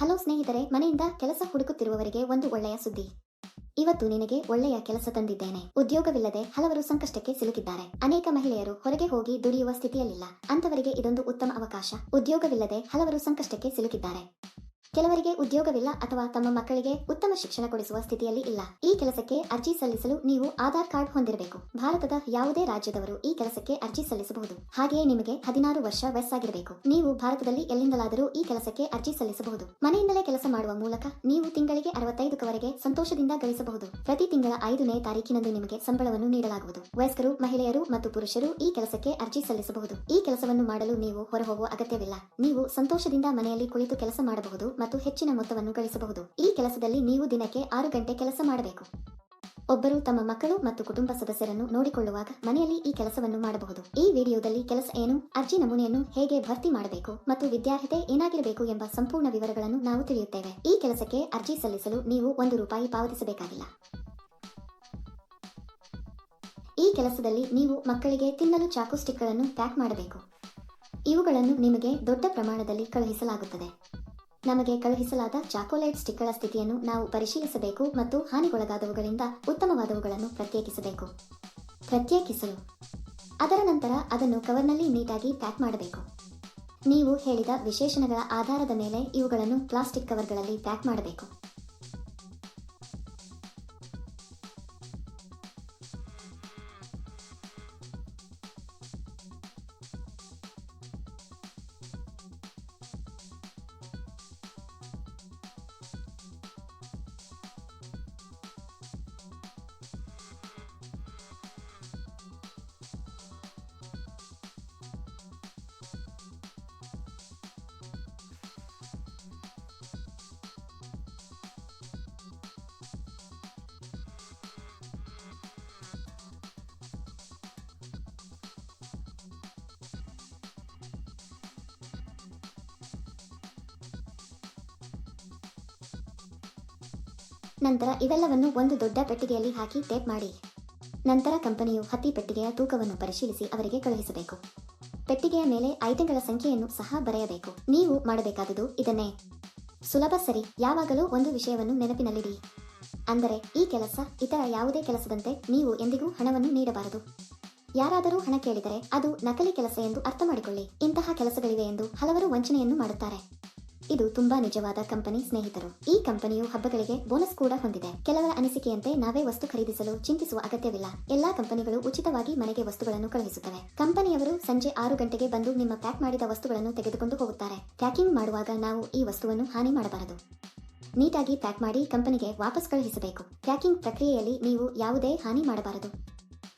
Hello ಸ್ನೇಹಿತರೆ, ಮನೆಯಿಂದ ಕೆಲಸ ಹುಡುಕುತ್ತಿರುವವರಿಗೆ ಒಂದು ಒಳ್ಳೆಯ ಸುದ್ದಿ. ಇವತ್ತು ನಿನಗೆ ಒಳ್ಳೆಯ ಕೆಲಸ ತಂದಿದ್ದೇನೆ. ಉದ್ಯೋಗವಿಲ್ಲದೆ ಹಲವರು ಸಂಕಷ್ಟಕ್ಕೆ ಸಿಲುಕಿದ್ದಾರೆ. ಅನೇಕ ಮಹಿಳೆಯರು ಹೊರಗೆ ಹೋಗಿ ದುಡಿಯುವ ಸ್ಥಿತಿಯಲ್ಲಿಲ್ಲ. ಅಂತವರಿಗೆ ಇದೊಂದು ಉತ್ತಮ ಅವಕಾಶ. ಉದ್ಯೋಗವಿಲ್ಲದೆ ಹಲವರು ಸಂಕಷ್ಟಕ್ಕೆ ಸಿಲುಕಿದ್ದಾರೆ. ಕೆಲವರಿಗೆ ಉದ್ಯೋಗವಿಲ್ಲ ಅಥವಾ ತಮ್ಮ ಮಕ್ಕಳಿಗೆ ಉತ್ತಮ ಶಿಕ್ಷಣ ಕೊಡಿಸುವ ಸ್ಥಿತಿಯಲ್ಲಿ ಇಲ್ಲ. ಈ ಕೆಲಸಕ್ಕೆ ಅರ್ಜಿ ಸಲ್ಲಿಸಲು ನೀವು ಆಧಾರ್ ಕಾರ್ಡ್ ಹೊಂದಿರಬೇಕು. ಭಾರತದ ಯಾವುದೇ ರಾಜ್ಯದವರು ಈ ಕೆಲಸಕ್ಕೆ ಅರ್ಜಿ ಸಲ್ಲಿಸಬಹುದು. ಹಾಗೆಯೇ ನಿಮಗೆ ಹದಿನಾರು ವರ್ಷ ವಯಸ್ಸಾಗಿರಬೇಕು. ನೀವು ಭಾರತದಲ್ಲಿ ಎಲ್ಲಿಂದಲಾದರೂ ಈ ಕೆಲಸಕ್ಕೆ ಅರ್ಜಿ ಸಲ್ಲಿಸಬಹುದು. ಮನೆಯಿಂದಲೇ ಕೆಲಸ ಮಾಡುವ ಮೂಲಕ ನೀವು ತಿಂಗಳಿಗೆ ಅರವತ್ತೈದರವರೆಗೆ ಸಂತೋಷದಿಂದ ಗಳಿಸಬಹುದು. ಪ್ರತಿ ತಿಂಗಳ ಐದನೇ ತಾರೀಕಿನಂದು ನಿಮಗೆ ಸಂಬಳವನ್ನು ನೀಡಲಾಗುವುದು. ವಯಸ್ಕರು, ಮಹಿಳೆಯರು ಮತ್ತು ಪುರುಷರು ಈ ಕೆಲಸಕ್ಕೆ ಅರ್ಜಿ ಸಲ್ಲಿಸಬಹುದು. ಈ ಕೆಲಸವನ್ನು ಮಾಡಲು ನೀವು ಹೊರಹೋಗುವ ಅಗತ್ಯವಿಲ್ಲ. ನೀವು ಸಂತೋಷದಿಂದ ಮನೆಯಲ್ಲಿ ಕುಳಿತು ಕೆಲಸ ಮಾಡಬಹುದು ಮತ್ತು ಹೆಚ್ಚಿನ ಮೊತ್ತವನ್ನು ಗಳಿಸಬಹುದು. ಈ ಕೆಲಸದಲ್ಲಿ ನೀವು ದಿನಕ್ಕೆ ಆರು ಗಂಟೆ ಕೆಲಸ ಮಾಡಬೇಕು. ಒಬ್ಬರು ತಮ್ಮ ಮಕ್ಕಳು ಮತ್ತು ಕುಟುಂಬ ಸದಸ್ಯರನ್ನು ನೋಡಿಕೊಳ್ಳುವಾಗ ಮನೆಯಲ್ಲಿ ಈ ಕೆಲಸವನ್ನು ಮಾಡಬಹುದು. ಈ ವಿಡಿಯೋದಲ್ಲಿ ಕೆಲಸ ಏನು, ಅರ್ಜಿ ನಮೂನೆಯನ್ನು ಹೇಗೆ ಭರ್ತಿ ಮಾಡಬೇಕು ಮತ್ತು ವಿದ್ಯಾರ್ಹತೆ ಏನಾಗಿರಬೇಕು ಎಂಬ ಸಂಪೂರ್ಣ ವಿವರಗಳನ್ನು ನಾವು ತಿಳಿಯುತ್ತೇವೆ. ಈ ಕೆಲಸಕ್ಕೆ ಅರ್ಜಿ ಸಲ್ಲಿಸಲು ನೀವು ಒಂದು ರೂಪಾಯಿ ಪಾವತಿಸಬೇಕಾಗಿಲ್ಲ. ಈ ಕೆಲಸದಲ್ಲಿ ನೀವು ಮಕ್ಕಳಿಗೆ ತಿನ್ನಲು ಚಾಕು ಸ್ಟಿಕ್ಗಳನ್ನು ಪ್ಯಾಕ್ ಮಾಡಬೇಕು. ಇವುಗಳನ್ನು ನಿಮಗೆ ದೊಡ್ಡ ಪ್ರಮಾಣದಲ್ಲಿ ಕಳುಹಿಸಲಾಗುತ್ತದೆ. ನಮಗೆ ಕಳುಹಿಸಲಾದ ಚಾಕೊಲೇಟ್ ಸ್ಟಿಕ್ಗಳ ಸ್ಥಿತಿಯನ್ನು ನಾವು ಪರಿಶೀಲಿಸಬೇಕು ಮತ್ತು ಹಾನಿಗೊಳಗಾದವುಗಳಿಂದ ಉತ್ತಮವಾದವುಗಳನ್ನು ಪ್ರತ್ಯೇಕಿಸಬೇಕು. ಪ್ರತ್ಯೇಕಿಸಲು. ಅದರ ನಂತರ ಅದನ್ನು ಕವರ್ನಲ್ಲಿ ನೀಟಾಗಿ ಪ್ಯಾಕ್ ಮಾಡಬೇಕು. ನೀವು ಹೇಳಿದ ವಿಶೇಷಣಗಳ ಆಧಾರದ ಮೇಲೆ ಇವುಗಳನ್ನು ಪ್ಲಾಸ್ಟಿಕ್ ಕವರ್ಗಳಲ್ಲಿ ಪ್ಯಾಕ್ ಮಾಡಬೇಕು. ನಂತರ ಇವೆಲ್ಲವನ್ನು ಒಂದು ದೊಡ್ಡ ಪೆಟ್ಟಿಗೆಯಲ್ಲಿ ಹಾಕಿ ಟೇಪ್ ಮಾಡಿ. ನಂತರ ಕಂಪನಿಯು ಹತ್ತಿ ಪೆಟ್ಟಿಗೆಯ ತೂಕವನ್ನು ಪರಿಶೀಲಿಸಿ ಅವರಿಗೆ ಕಳುಹಿಸಬೇಕು. ಪೆಟ್ಟಿಗೆಯ ಮೇಲೆ ಐಟಂಗಳ ಸಂಖ್ಯೆಯನ್ನು ಸಹ ಬರೆಯಬೇಕು. ನೀವು ಮಾಡಬೇಕಾದುದು ಇದನ್ನೇ. ಸುಲಭ ಸರಿ, ಯಾವಾಗಲೂ ಒಂದು ವಿಷಯವನ್ನು ನೆನಪಿನಲ್ಲಿಡಿ. ಅಂದರೆ, ಈ ಕೆಲಸ ಇತರ ಯಾವುದೇ ಕೆಲಸದಂತೆ ನೀವು ಎಂದಿಗೂ ಹಣವನ್ನು ನೀಡಬಾರದು. ಯಾರಾದರೂ ಹಣ ಕೇಳಿದರೆ ಅದು ನಕಲಿ ಕೆಲಸ ಎಂದು ಅರ್ಥ ಮಾಡಿಕೊಳ್ಳಿ. ಇಂತಹ ಕೆಲಸಗಳಿವೆ ಎಂದು ಹಲವರು ವಂಚನೆಯನ್ನು ಮಾಡುತ್ತಾರೆ. ಇದು ತುಂಬಾ ನಿಜವಾದ ಕಂಪನಿ ಸ್ನೇಹಿತರು. ಈ ಕಂಪನಿಯು ಹಬ್ಬಗಳಿಗೆ ಬೋನಸ್ ಕೂಡ ಹೊಂದಿದೆ. ಕೆಲವರ ಅನಿಸಿಕೆಯಂತೆ ನಾವೇ ವಸ್ತು ಖರೀದಿಸಲು ಚಿಂತಿಸುವ ಅಗತ್ಯವಿಲ್ಲ. ಎಲ್ಲಾ ಕಂಪನಿಗಳು ಉಚಿತವಾಗಿ ಮನೆಗೆ ವಸ್ತುಗಳನ್ನು ಕಳುಹಿಸುತ್ತವೆ. ಕಂಪನಿಯವರು ಸಂಜೆ ಆರು ಗಂಟೆಗೆ ಬಂದು ನಿಮ್ಮ ಪ್ಯಾಕ್ ಮಾಡಿದ ವಸ್ತುಗಳನ್ನು ತೆಗೆದುಕೊಂಡು ಹೋಗುತ್ತಾರೆ. ಪ್ಯಾಕಿಂಗ್ ಮಾಡುವಾಗ ನಾವು ಈ ವಸ್ತುವನ್ನು ಹಾನಿ ಮಾಡಬಾರದು. ನೀಟಾಗಿ ಪ್ಯಾಕ್ ಮಾಡಿ ಕಂಪನಿಗೆ ವಾಪಸ್ ಕಳುಹಿಸಬೇಕು. ಪ್ಯಾಕಿಂಗ್ ಪ್ರಕ್ರಿಯೆಯಲ್ಲಿ ನೀವು ಯಾವುದೇ ಹಾನಿ ಮಾಡಬಾರದು.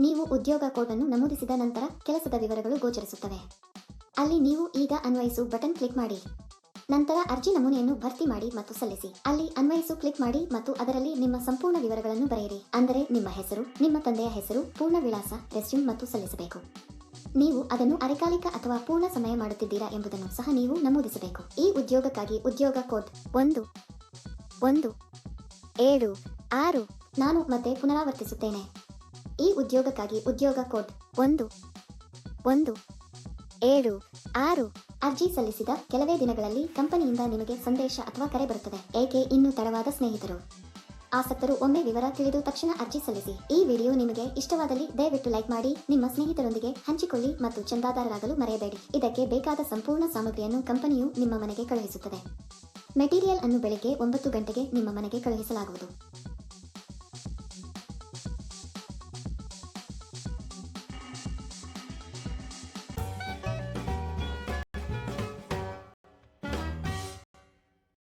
ನೀವು ಉದ್ಯೋಗ ಕೋಡ್ ಅನ್ನು ನಮೂದಿಸಿದ ನಂತರ ಕೆಲಸದ ವಿವರಗಳು ಗೋಚರಿಸುತ್ತವೆ. ಅಲ್ಲಿ ನೀವು ಈಗ ಅನ್ವಯಿಸು ಬಟನ್ ಕ್ಲಿಕ್ ಮಾಡಿ. ನಂತರ ಅರ್ಜಿ ನಮೂನೆಯನ್ನು ಭರ್ತಿ ಮಾಡಿ ಮತ್ತು ಸಲ್ಲಿಸಿ. ಅಲ್ಲಿ ಅನ್ವಯಿಸು ಕ್ಲಿಕ್ ಮಾಡಿ ಮತ್ತು ಅದರಲ್ಲಿ ನಿಮ್ಮ ಸಂಪೂರ್ಣ ವಿವರಗಳನ್ನು ಬರೆಯಿರಿ. ಅಂದರೆ ನಿಮ್ಮ ಹೆಸರು, ನಿಮ್ಮ ತಂದೆಯ ಹೆಸರು, ಪೂರ್ಣ ವಿಳಾಸ, ರೆಸ್ಯೂಮ್ ಮತ್ತು ಸಲ್ಲಿಸಬೇಕು. ನೀವು ಅದನ್ನು ಅರೆಕಾಲಿಕ ಅಥವಾ ಪೂರ್ಣ ಸಮಯ ಮಾಡುತ್ತಿದ್ದೀರಾ ಎಂಬುದನ್ನು ಸಹ ನೀವು ನಮೂದಿಸಬೇಕು. ಈ ಉದ್ಯೋಗಕ್ಕಾಗಿ ಉದ್ಯೋಗ ಕೋಡ್ ಒಂದು ಒಂದು, ಏಳು, ಆರು ನಾನು ಮತ್ತೆ ಪುನರಾವರ್ತಿಸುತ್ತೇನೆ. ಈ ಉದ್ಯೋಗಕ್ಕಾಗಿ ಉದ್ಯೋಗ ಕೋಡ್ ಒಂದು ಒಂದು, ಏಳು, ಆರು ಅರ್ಜಿ ಸಲ್ಲಿಸಿದ ಕೆಲವೇ ದಿನಗಳಲ್ಲಿ ಕಂಪನಿಯಿಂದ ನಿಮಗೆ ಸಂದೇಶ ಅಥವಾ ಕರೆ ಬರುತ್ತದೆ. ಏಕೆ ಇನ್ನೂ ತಡವಾದ ಸ್ನೇಹಿತರು? ಆಸಕ್ತರು ಒಮ್ಮೆ ವಿವರ ತಿಳಿದು ತಕ್ಷಣ ಅರ್ಜಿ ಸಲ್ಲಿಸಿ. ಈ ವಿಡಿಯೋ ನಿಮಗೆ ಇಷ್ಟವಾದಲ್ಲಿ ದಯವಿಟ್ಟು ಲೈಕ್ ಮಾಡಿ, ನಿಮ್ಮ ಸ್ನೇಹಿತರೊಂದಿಗೆ ಹಂಚಿಕೊಳ್ಳಿ ಮತ್ತು ಚಂದಾದಾರರಾಗಲು ಮರೆಯಬೇಡಿ. ಇದಕ್ಕೆ ಬೇಕಾದ ಸಂಪೂರ್ಣ ಸಾಮಗ್ರಿಯನ್ನು ಕಂಪನಿಯು ನಿಮ್ಮ ಮನೆಗೆ ಕಳುಹಿಸುತ್ತದೆ. ಮೆಟೀರಿಯಲ್ ಅನ್ನು ಬೆಳಗ್ಗೆ ಒಂಬತ್ತು ಗಂಟೆಗೆ ನಿಮ್ಮ ಮನೆಗೆ ಕಳುಹಿಸಲಾಗುವುದು.